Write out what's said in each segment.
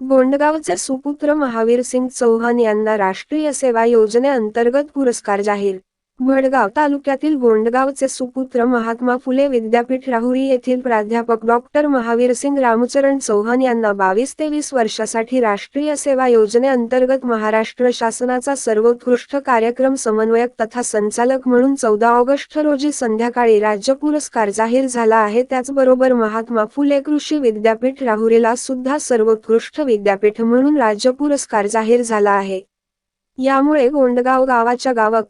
गोंडगावचे सुपुत्र महावीर सिंग चौहान यांना राष्ट्रीय सेवा योजनेअंतर्गत पुरस्कार जाहीर वडगाव तालुक्यातील गोंडगावचे सुपुत्र महात्मा फुले विद्यापीठ राहुरी येथील प्राध्यापक डॉक्टर महावीर सिंग रामचरण चौहान यांना बावीस ते वीस वर्षासाठी राष्ट्रीय सेवा योजनेअंतर्गत महाराष्ट्र शासनाचा सर्वोत्कृष्ट कार्यक्रम समन्वयक तथा संचालक म्हणून चौदा ऑगस्ट रोजी संध्याकाळी राज्य पुरस्कार जाहीर झाला आहे. त्याचबरोबर महात्मा फुले कृषी विद्यापीठ राहुरीला सुद्धा सर्वोत्कृष्ट विद्यापीठ म्हणून राज्य पुरस्कार जाहीर झाला आहे. यामुळे गोंडगाव गावाच्या गावक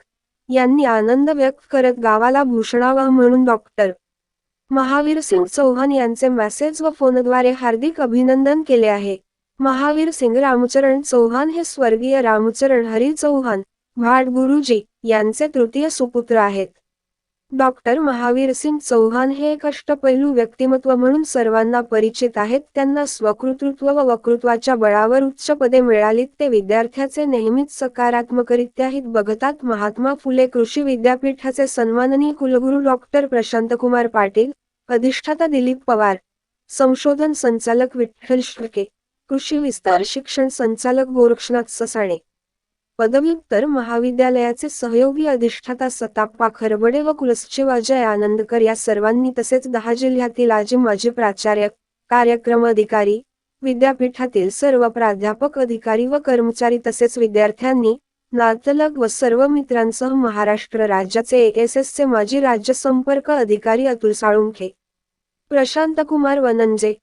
यांनी आनंद व्यक्त करत गावाला भूषणावह म्हणून डॉक्टर महावीर सिंग चौहान यांचे मेसेज व फोनद्वारे हार्दिक अभिनंदन केले आहे. महावीर सिंग रामचरण चौहान हे स्वर्गीय रामचरण हरी चौहान भाट गुरुजी यांचे तृतीय सुपुत्र आहेत. डॉक्टर महावीर सिंग चौहान हे एक अष्टपैलू व्यक्तिमत्व म्हणून सर्वांना परिचित आहेत. त्यांना स्वकृतृत्व व वक्तृत्वाच्या बळावर उच्च पदे मिळालीत. ते विद्यार्थ्याचे नेहमीच सकारात्मकरित्या हित बघतात. महात्मा फुले कृषी विद्यापीठाचे सन्माननीय कुलगुरू डॉक्टर प्रशांतकुमार पाटील अधिष्ठाता दिलीप पवार संशोधन संचालक विठ्ठल शिर्के कृषी विस्तार शिक्षण संचालक गोरक्षनाथ ससाणे पदव्युत्तर महाविद्यालयाचे सहयोगी अधिष्ठाता सताप्पा खरबडे व कुलसचिव अजय आनंदकर या सर्वांनी तसेच दहा जिल्ह्यातील आजी माजी प्राचार्य कार्यक्रम अधिकारी विद्यापीठातील सर्व प्राध्यापक अधिकारी व कर्मचारी तसेच विद्यार्थ्यांनी नातलग व सर्व मित्रांसह महाराष्ट्र राज्याचे एस चे माजी राज्य संपर्क अधिकारी अतुल साळुंखे प्रशांत कुमार वनंजे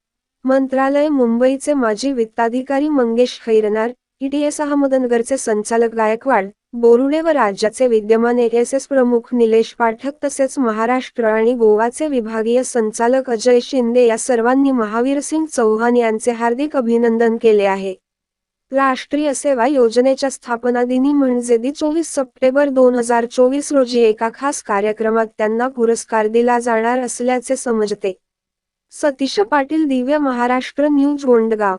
मंत्रालय मुंबईचे माजी वित्ताधिकारी मंगेश खैरनार ईटीएस अहमदनगरचे संचालक गायकवाड बोरुडे व राज्याचे विद्यमान एस प्रमुख निलेश पाठक तसेच महाराष्ट्र आणि गोवाचे विभागीय संचालक अजय शिंदे या सर्वांनी महावीर सिंग चौहान यांचे हार्दिक अभिनंदन केले आहे. राष्ट्रीय सेवा योजनेच्या स्थापना दिनी म्हणजे दि चोवीस सप्टेंबर दोन हजार चोवीस रोजी एका खास कार्यक्रमात त्यांना पुरस्कार दिला जाणार असल्याचे समजते. सतीश पाटील दिव्य महाराष्ट्र न्यूज गोंडगाव.